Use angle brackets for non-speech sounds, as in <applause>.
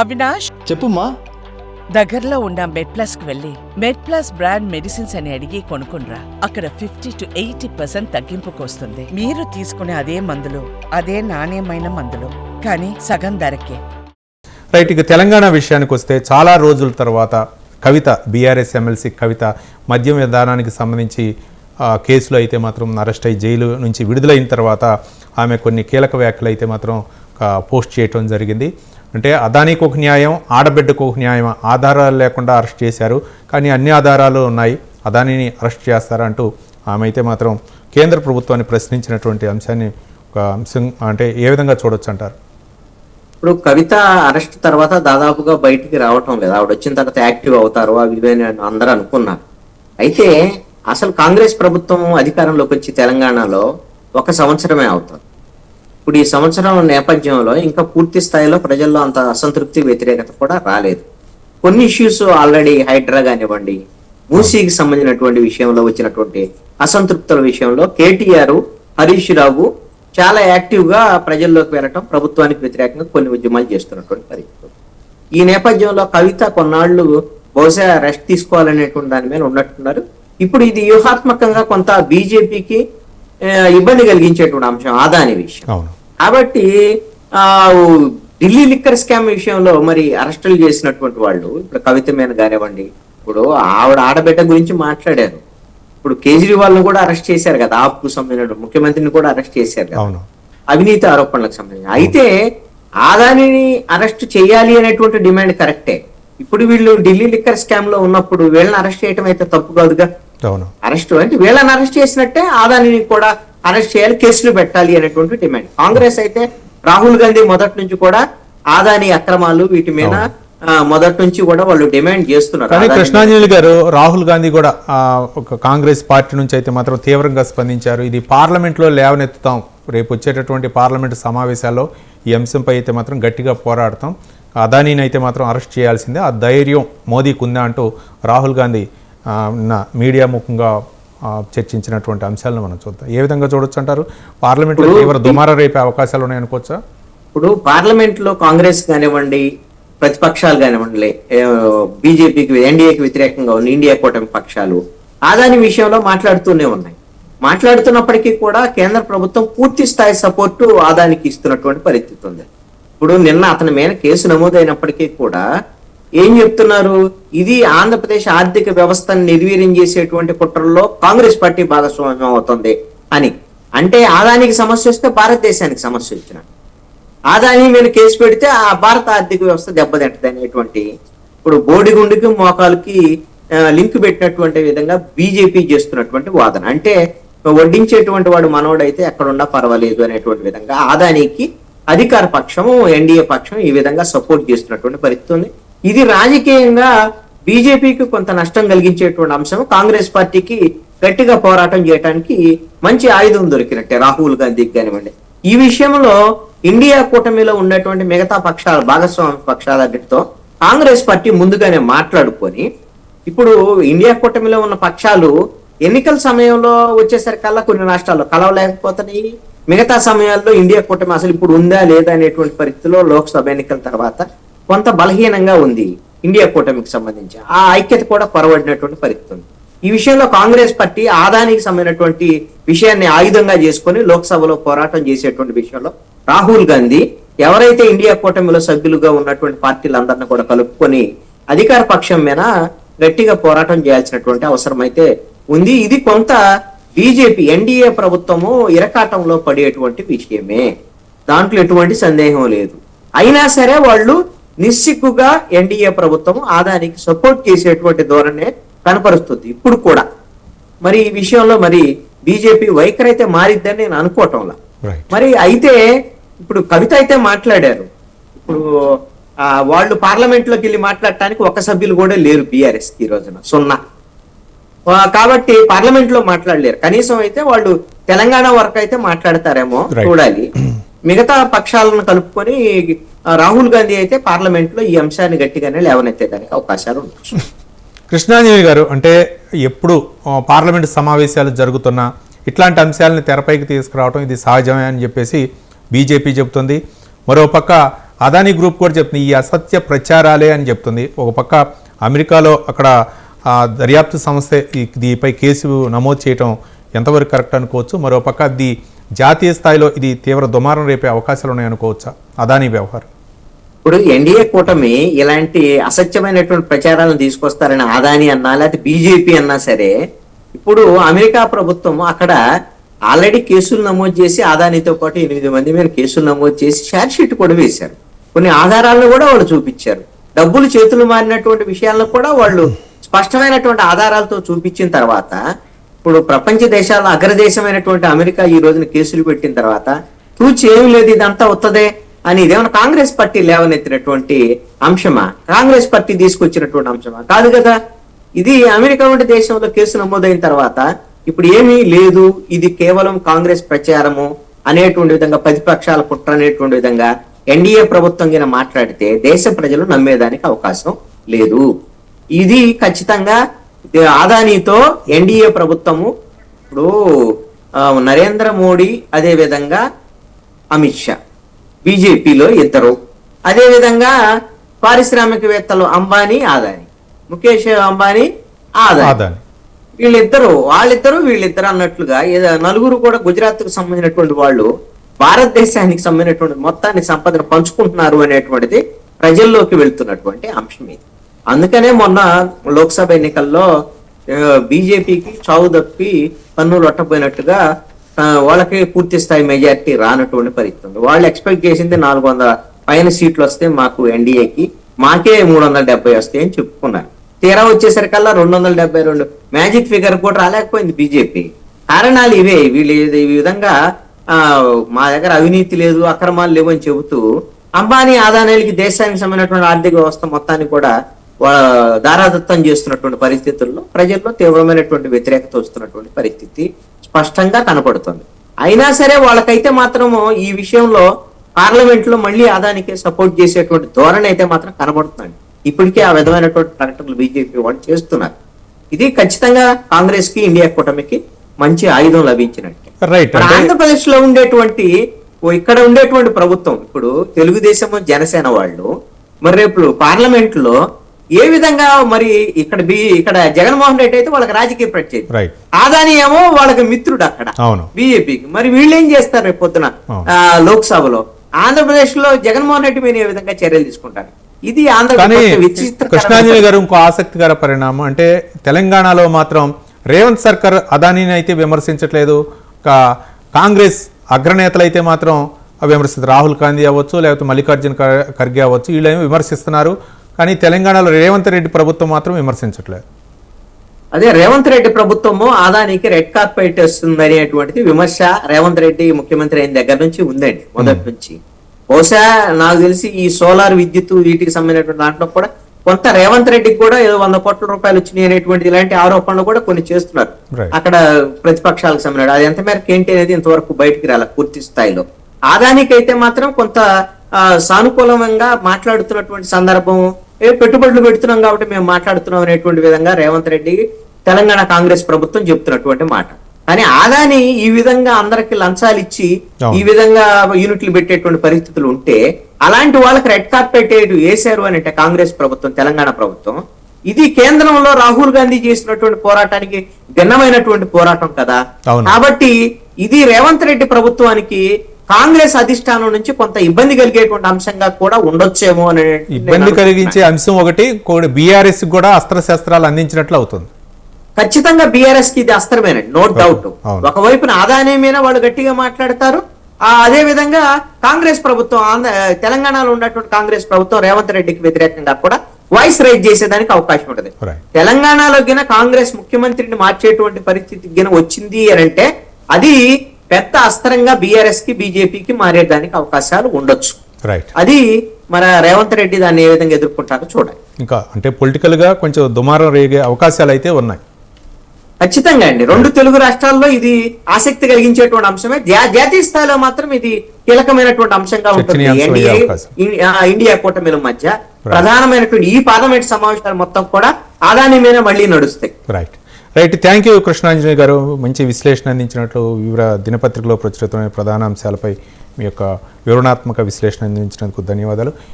అవినాష్? చెప్పుమా దగ్గరలో ఉన్న మెడ్ ప్లస్కు వెళ్ళి మెడ్ ప్లస్ బ్రాండ్ మెడిసిన్స్ అని అడిగి కొనుక్కునరా అక్కడ ఫిఫ్టీ టు ఎయిటీ పర్సెంట్ తగ్గింపుకు వస్తుంది మీరు తీసుకునే అదే మందులు అదే నాణ్యమైన మందులు. కానీ సగం ధరకే. రైట్ ఇక తెలంగాణ విషయానికి వస్తే చాలా రోజుల తర్వాత కవిత బీఆర్ఎస్ ఎమ్మెల్సీ కవిత మద్యం విధానానికి సంబంధించి కేసులో అయితే మాత్రం అరెస్ట్ అయ్యి జైలు నుంచి విడుదలైన తర్వాత ఆమె కొన్ని కీలక వ్యాఖ్యలు అయితే మాత్రం పోస్ట్ చేయటం జరిగింది. అంటే అదానికి ఒక న్యాయం ఆడబిడ్డకు ఒక న్యాయం ఆధారాలు లేకుండా అరెస్ట్ చేశారు. కానీ అన్ని ఆధారాలు ఉన్నాయి. అదానిని అరెస్ట్ చేస్తారంటూ ఆమె అయితే మాత్రం కేంద్ర ప్రభుత్వాన్ని ప్రశ్నించినటువంటి అంశాన్ని ఒక అంశం అంటే ఏ విధంగా చూడొచ్చు అంటారు ఇప్పుడు కవిత అరెస్ట్ తర్వాత దాదాపుగా బయటికి రావటం లేదు. ఆవిడ వచ్చిన తర్వాత యాక్టివ్ అవుతారు అవి అందరూ అనుకున్నారు. అయితే అసలు కాంగ్రెస్ ప్రభుత్వం అధికారంలోకి వచ్చి తెలంగాణలో ఒక సంవత్సరమే అవుతుంది. ఇప్పుడు ఈ సంవత్సరం నేపథ్యంలో ఇంకా పూర్తి స్థాయిలో ప్రజల్లో అంత అసంతృప్తి వ్యతిరేకత కూడా రాలేదు. కొన్ని ఇష్యూస్ ఆల్రెడీ హైడ్రా కానివ్వండి మూసీకి సంబంధించినటువంటి విషయంలో వచ్చినటువంటి అసంతృప్తుల విషయంలో కేటీఆర్ హరీష్ రావు చాలా యాక్టివ్గా ప్రజల్లోకి వెళ్ళటం ప్రభుత్వానికి వ్యతిరేకంగా కొన్ని ఉద్యమాలు చేస్తున్నటువంటి పరిస్థితులు ఈ నేపథ్యంలో కవిత కొన్నాళ్ళు బహుశా రెస్ట్ తీసుకోవాలనేటువంటి దాని మీద ఉన్నట్టున్నారు. ఇప్పుడు ఇది వ్యూహాత్మకంగా కొంత బీజేపీకి ఇబ్బంది కలిగించేటువంటి అంశం ఆదాని విషయం. అవును. కాబట్టి ఆ ఢిల్లీ లిక్కర్ స్కామ్ విషయంలో మరి అరెస్టులు చేసినటువంటి వాళ్ళు ఇప్పుడు కవిత మీద కానివ్వండి ఇప్పుడు ఆవిడ ఆడబిడ్డ గురించి మాట్లాడారు. ఇప్పుడు కేజ్రీవాల్ను కూడా అరెస్ట్ చేశారు కదా ఆప్కు సంబంధించిన ముఖ్యమంత్రిని కూడా అరెస్ట్ చేశారు కదా. అవును. అవినీతి ఆరోపణలకు సంబంధించి అయితే ఆదానిని అరెస్ట్ చేయాలి అనేటువంటి డిమాండ్ కరెక్టే. ఇప్పుడు వీళ్ళు ఢిల్లీ లిక్కర్ స్కామ్లో ఉన్నప్పుడు వీళ్ళని అరెస్ట్ చేయడం అయితే తప్పు కాదుగా? అరెస్ట్ అంటే వీళ్ళని అరెస్ట్ చేసినట్టే ఆదానిని కూడా అరెస్ట్ చేయాలి కేసులు పెట్టాలి అనేటువంటి డిమాండ్. కాంగ్రెస్ అయితే రాహుల్ గాంధీ మొదటి నుంచి కూడా ఆదాని అక్రమాలు వీటి మీద మొదటి నుంచి కూడా వాళ్ళు డిమాండ్ చేస్తున్నారు. కానీ కృష్ణాంజలి గారు రాహుల్ గాంధీ కూడా ఒక కాంగ్రెస్ పార్టీ నుంచి అయితే మాత్రం తీవ్రంగా స్పందించారు. ఇది పార్లమెంట్లో లేవనెత్తుతాం. రేపు వచ్చేటటువంటి పార్లమెంటు సమావేశాల్లో ఈ అంశంపై అయితే మాత్రం గట్టిగా పోరాడతాం. అదానీని అయితే మాత్రం అరెస్ట్ చేయాల్సిందే. ఆ ధైర్యం మోదీకి ఉందా అంటూ రాహుల్ గాంధీ మీడియా ముఖంగా చర్చించినటువంటి అంశాలను మనం చూద్దాం. ఏ విధంగా చూడొచ్చు అంటారు? పార్లమెంట్లో తీవ్ర దుమార రేపే అవకాశాలు ఉన్నాయనుకోవచ్చా ఇప్పుడు పార్లమెంట్లో కాంగ్రెస్ కానివ్వండి ప్రతిపక్షాలు కానివ్వండి బీజేపీకి ఎన్డీఏకి వ్యతిరేకంగా ఉన్న ఇండియా కూటమి పక్షాలు ఆదాని విషయంలో మాట్లాడుతూనే ఉన్నాయి. మాట్లాడుతున్నప్పటికీ కూడా కేంద్ర ప్రభుత్వం పూర్తి స్థాయి సపోర్టు ఆదానికి ఇస్తున్నటువంటి పరిస్థితి ఉంది. ఇప్పుడు నిన్న అతని మీద కేసు నమోదైనప్పటికీ కూడా ఏం చెప్తున్నారు? ఇది ఆంధ్రప్రదేశ్ ఆర్థిక వ్యవస్థను నిర్వీర్యం చేసేటువంటి కుట్రల్లో కాంగ్రెస్ పార్టీ భాగస్వామ్యం అవుతుంది అని. అంటే ఆదానికి సమస్య వస్తే భారతదేశానికి సమస్య వచ్చిన. ఆదాని మీద కేసు పెడితే ఆ భారత ఆర్థిక వ్యవస్థ దెబ్బతింటది అనేటువంటి. ఇప్పుడు బోడిగుండుకి మోకాలకి లింక్ పెట్టినటువంటి విధంగా బీజేపీ చేస్తున్నటువంటి వాదన. అంటే వడ్డించేటువంటి వాడు మనోడైతే ఎక్కడున్నా పర్వాలేదు అనేటువంటి విధంగా ఆదానికి అధికార పక్షము ఎన్డీఏ పక్షం ఈ విధంగా సపోర్ట్ చేస్తున్నటువంటి పరిస్థితి ఉంది. ఇది రాజకీయంగా బీజేపీకి కొంత నష్టం కలిగించేటువంటి అంశం కాంగ్రెస్ పార్టీకి గట్టిగా పోరాటం చేయడానికి మంచి ఆయుధం దొరికినట్టే రాహుల్ గాంధీకి కానివ్వండి. ఈ విషయంలో ఇండియా కూటమిలో ఉన్నటువంటి మిగతా పక్షాల భాగస్వామ్య పక్షాలన్నిటితో కాంగ్రెస్ పార్టీ ముందుగానే మాట్లాడుకొని ఇప్పుడు ఇండియా కూటమిలో ఉన్న పక్షాలు ఎన్నికల సమయంలో వచ్చేసరికల్లా కొన్ని రాష్ట్రాల్లో కలవలేకపోతున్నాయి. మిగతా సమయాల్లో ఇండియా కూటమి అసలు ఇప్పుడు ఉందా లేదా అనేటువంటి పరిస్థితిలో లోక్సభ ఎన్నికల తర్వాత కొంత బలహీనంగా ఉంది ఇండియా కూటమికి సంబంధించి. ఆ ఐక్యత కూడా పొరబడినటువంటి పరిస్థితి ఉంది. ఈ విషయంలో కాంగ్రెస్ పార్టీ ఆదానికి సంబంధించినటువంటి విషయాన్ని ఆయుధంగా చేసుకొని లోక్సభలో పోరాటం చేసేటువంటి విషయంలో రాహుల్ గాంధీ ఎవరైతే ఇండియా కూటమిలో సభ్యులుగా ఉన్నటువంటి పార్టీలందరినీ కూడా కలుపుకొని అధికార పక్షం మీద గట్టిగా పోరాటం చేయాల్సినటువంటి అవసరం అయితే ఉంది. ఇది కొంత బీజేపీ ఎన్డీఏ ప్రభుత్వము ఇరకాటంలో పడేటువంటి విషయమే. దాంట్లో ఎటువంటి సందేహం లేదు. అయినా సరే వాళ్ళు నిస్సిగ్గుగా ఎన్డీఏ ప్రభుత్వం ఆదానికి సపోర్ట్ చేసేటువంటి ధోరణే కనపరుస్తుంది ఇప్పుడు కూడా. మరి ఈ విషయంలో మరి బీజేపీ వైఖరి అయితే మారిద్దని నేను అనుకోవటంలా. మరి అయితే ఇప్పుడు కవిత అయితే మాట్లాడారు. ఇప్పుడు ఆ, వాళ్ళు పార్లమెంట్లోకి వెళ్ళి మాట్లాడటానికి ఒక సభ్యులు కూడా లేరు బీఆర్ఎస్ ఈ రోజున సున్నా. కాబట్టి పార్లమెంట్లో మాట్లాడలేరు. కనీసం అయితే వాళ్ళు తెలంగాణ వరకు అయితే మాట్లాడతారేమో. చూడాలి. <clears throat> మిగతా పక్షాలను కలుపుకొని రాహుల్ గాంధీ అయితే పార్లమెంట్లో ఈ అంశాన్ని గట్టిగానే లేవనెత్తేదానికి అవకాశాలు ఉండొచ్చు. కృష్ణాంజలి గారు అంటే ఎప్పుడు పార్లమెంట్ పార్లమెంటు సమావేశాలు జరుగుతున్నా ఇట్లాంటి అంశాలను తెరపైకి తీసుకురావడం ఇది సహజమే అని చెప్పేసి బీజేపీ చెబుతుంది. మరోపక్క అదానీ గ్రూప్ కూడా చెప్తుంది ఈ అసత్య ప్రచారాలే అని చెప్తుంది. ఒక పక్క అమెరికాలో అక్కడ దర్యాప్తు సంస్థ దీనిపై కేసు నమోదు చేయటం ఎంతవరకు కరెక్ట్ అనుకోవచ్చు. మరో పక్క జాతీయ స్థాయిలో ఇది తీవ్ర దుమారం రేపే అవకాశాలు ఉన్నాయనుకోవచ్చా అదానీ వ్యవహారం. ఇప్పుడు ఎన్డీఏ కూటమి ఇలాంటి అసత్యమైనటువంటి ప్రచారాలను తీసుకొస్తారని ఆదాని అన్నా లేకపోతే బీజేపీ అన్నా సరే ఇప్పుడు అమెరికా ప్రభుత్వం అక్కడ ఆల్రెడీ కేసులు నమోదు చేసి ఆదానితో పాటు ఎనిమిది మంది మీద కేసులు నమోదు చేసి ఛార్జ్ షీట్ కూడా వేశారు. కొన్ని ఆధారాలను కూడా వాళ్ళు చూపించారు. డబ్బులు చేతులు మారినటువంటి విషయాలను కూడా వాళ్ళు స్పష్టమైనటువంటి ఆధారాలతో చూపించిన తర్వాత ఇప్పుడు ప్రపంచ దేశాల్లో అగ్రదేశమైనటువంటి అమెరికా ఈ రోజున కేసులు పెట్టిన తర్వాత తూచి ఏమి లేదు ఇదంతా వత్తదే అని ఇదేమన్నా కాంగ్రెస్ పార్టీ లేవనెత్తినటువంటి అంశమా? కాంగ్రెస్ పార్టీ తీసుకొచ్చినటువంటి అంశమా? కాదు కదా. ఇది అమెరికా వంటి దేశంలో కేసు నమోదైన తర్వాత ఇప్పుడు ఏమీ లేదు ఇది కేవలం కాంగ్రెస్ ప్రచారము అనేటువంటి విధంగా ప్రతిపక్షాల కుట్ర అనేటువంటి విధంగా ఎన్డీఏ ప్రభుత్వం కింద మాట్లాడితే దేశ ప్రజలు నమ్మేదానికి అవకాశం లేదు. ఇది ఖచ్చితంగా ఆదానీతో ఎన్డీఏ ప్రభుత్వము ఇప్పుడు నరేంద్ర మోడీ అదే విధంగా అమిత్ షా బీజేపీలో ఇద్దరు. అదే విధంగా పారిశ్రామికవేత్తలు అంబానీ ఆదాని. ముఖేష్ అంబానీ ఆదాని. వీళ్ళిద్దరు వాళ్ళిద్దరు వీళ్ళిద్దరు అన్నట్లుగా ఏదో నలుగురు కూడా గుజరాత్కు సంబంధించినటువంటి వాళ్ళు భారతదేశానికి సంబంధించినటువంటి మొత్తాన్ని సంపదను పంచుకుంటున్నారు అనేటువంటిది ప్రజల్లోకి వెళ్తున్నటువంటి అంశం ఇది. అందుకనే మొన్న లోక్సభ ఎన్నికల్లో బీజేపీకి చావు తప్పి పన్నులు ఒట్టపోయినట్టుగా వాళ్ళకి పూర్తి స్థాయి మెజారిటీ రానటువంటి పరిస్థితి ఉంది. వాళ్ళు ఎక్స్పెక్ట్ చేసింది నాలుగు వందల పైన సీట్లు వస్తే మాకు ఎన్డీఏకి మాకే మూడు వందల డెబ్బై వస్తాయి అని చెప్పుకున్నారు. తీరా వచ్చేసరికల్లా రెండు వందల డెబ్బై రెండు మ్యాజిక్ ఫిగర్ కూడా రాలేకపోయింది బీజేపీ. కారణాలు ఇవే. వీళ్ళు ఈ విధంగా ఆ మా దగ్గర అవినీతి లేదు అక్రమాలు లేవు అని చెబుతూ అంబానీ ఆదాయాలకి దేశానికి సంబంధించినటువంటి ఆర్థిక వ్యవస్థ మొత్తాన్ని కూడా దారాదత్తం చేస్తున్నటువంటి పరిస్థితుల్లో ప్రజల్లో తీవ్రమైనటువంటి వ్యతిరేకత వస్తున్నటువంటి పరిస్థితి స్పష్టంగా కనపడుతుంది. అయినా సరే వాళ్ళకైతే మాత్రము ఈ విషయంలో పార్లమెంట్లో మళ్ళీ ఆదానికే సపోర్ట్ చేసేటువంటి ధోరణి అయితే మాత్రం కనబడుతుంది ఇప్పటికే ఆ విధమైనటువంటి ప్రకటనలు బీజేపీ వాళ్ళు చేస్తున్నారు. ఇది ఖచ్చితంగా కాంగ్రెస్కి ఇండియా కూటమికి మంచి ఆయుధం లభించినట్టే. ఆంధ్రప్రదేశ్లో ఉండేటువంటి ఇక్కడ ఉండేటువంటి ప్రభుత్వం ఇప్పుడు తెలుగుదేశం జనసేన వాళ్ళు మరి రేపు పార్లమెంట్లో ఏ విధంగా మరి ఇక్కడ బి ఇక్కడ జగన్మోహన్ రెడ్డి అయితే వాళ్ళకి రాజకీయ ప్రత్యేకత రైట్ ఆదాని ఏమో వాళ్ళకి మిత్రుడు అక్కడ. బీజేపీకి మరి వీళ్ళు ఏం చేస్తారు రేపు పొద్దున? లోక్సభలో. ఆంధ్రప్రదేశ్లో జగన్మోహన్ రెడ్డి మీద ఏ విధంగా చర్యలు తీసుకుంటారు? ఇది విచిత్ర కృష్ణాంజలి గారు ఇంకో ఆసక్తికర పరిణామం. అంటే తెలంగాణలో మాత్రం రేవంత్ సర్కార్ అదానీని అయితే విమర్శించట్లేదు. కాంగ్రెస్ అగ్రనేతలు అయితే మాత్రం విమర్శిస్తారు. రాహుల్ గాంధీ అవ్వచ్చు లేకపోతే మల్లికార్జున ఖర్- ఖర్గే అవ్వచ్చు. వీళ్ళేమో విమర్శిస్తున్నారు. కానీ తెలంగాణలో రేవంత్ రెడ్డి ప్రభుత్వం మాత్రం విమర్శించట్లేదు. అదే రేవంత్ రెడ్డి ప్రభుత్వము ఆదానికి రెడ్ కార్పెట్ వస్తుంది అనేటువంటిది విమర్శ రేవంత్ రెడ్డి ముఖ్యమంత్రి అయిన దగ్గర నుంచి ఉందండి మొదటి నుంచి. బహుశా నాకు తెలిసి ఈ సోలార్ విద్యుత్ వీటికి సంబంధించినటువంటి దాంట్లో కూడా కొంత రేవంత్ రెడ్డికి కూడా ఏదో వంద కోట్ల రూపాయలు వచ్చినాయి అనేటువంటి ఇలాంటి ఆరోపణలు కూడా కొన్ని చేస్తున్నారు. అక్కడ ప్రతిపక్షాలకు సంబంధించి అది ఎంత మేరకు ఏంటి అనేది ఇంతవరకు బయటికి రాలే పూర్తి స్థాయిలో. ఆదానికైతే మాత్రం కొంత సానుకూలంగా మాట్లాడుతున్నటువంటి సందర్భం ఏ పెట్టుబడులు పెడుతున్నాం కాబట్టి మేము మాట్లాడుతున్నాం అనేటువంటి విధంగా రేవంత్ రెడ్డి తెలంగాణ కాంగ్రెస్ ప్రభుత్వం చెప్తున్నటువంటి మాట కానీ ఆదాని ఈ విధంగా అందరికి లంచాలు ఇచ్చి. ఈ విధంగా యూనిట్లు పెట్టేటువంటి పరిస్థితులు ఉంటే అలాంటి వాళ్ళకి రెడ్ కార్పెట్ వేశారు అని అంటే కాంగ్రెస్ ప్రభుత్వం తెలంగాణ ప్రభుత్వం ఇది కేంద్రంలో రాహుల్ గాంధీ చేసినటువంటి పోరాటానికి భిన్నమైనటువంటి పోరాటం కదా. కాబట్టి ఇది రేవంత్ రెడ్డి ప్రభుత్వానికి కాంగ్రెస్ అధిష్టానం నుంచి కొంత ఇబ్బంది కలిగేటువంటి అంశంగా కూడా ఉండొచ్చేమో అని ఇబ్బంది. కలిగించే అంశం ఒకటి బీఆర్ఎస్ కూడా అస్త్రశస్త్రాలు అందించినట్లు అవుతుంది ఖచ్చితంగా బీఆర్ఎస్కి ఇది అస్త్రమేనండి నో డౌట్. ఒకవైపున ఆదాని మీద వాళ్ళు గట్టిగా మాట్లాడతారు ఆ అదే విధంగా కాంగ్రెస్ ప్రభుత్వం ఆంధ్ర తెలంగాణలో ఉన్నటువంటి కాంగ్రెస్ ప్రభుత్వం రేవంత్ రెడ్డికి వ్యతిరేకంగా కూడా వాయిస్ రైజ్ చేసేదానికి అవకాశం ఉంటుంది. తెలంగాణలో గిన కాంగ్రెస్ ముఖ్యమంత్రిని మార్చేటువంటి పరిస్థితి గిన వచ్చింది అని అంటే అది పెద్ద అస్త్రంగా బీఆర్ఎస్కి బీజేపీకి మారేదానికి అవకాశాలు ఉండొచ్చు. రైట్ అది మన రేవంత్ రెడ్డి దాన్ని ఏ విధంగా ఎదుర్కొంటారో చూడాలి. ఇంకా అంటే పొలిటికల్గా కొంచెం దుమారం రేగే అవకాశాలు అయితే ఉన్నాయి. ఖచ్చితంగా అండి. రెండు తెలుగు రాష్ట్రాల్లో ఇది ఆసక్తి కలిగించేటువంటి అంశమే. జాతీయ స్థాయిలో మాత్రం ఇది కీలకమైనటువంటి అంశంగా ఉంటుంది. ఎన్డీఏ ఇండియా కూటమిల మధ్య ప్రధానమైనటువంటి ఈ పార్లమెంట్ సమావేశాలు మొత్తం కూడా ఆదాని మీద మళ్ళీ నడుస్తాయి. Right right thank you Krishnanjali garu. మంచి విశ్లేషణ అందించినట్లు వివిధ దినపత్రికలో ప్రచురితమైన ప్రధాన అంశాలపై మీ యొక్క వివరణాత్మక విశ్లేషణ అందించినందుకు ధన్యవాదాలు.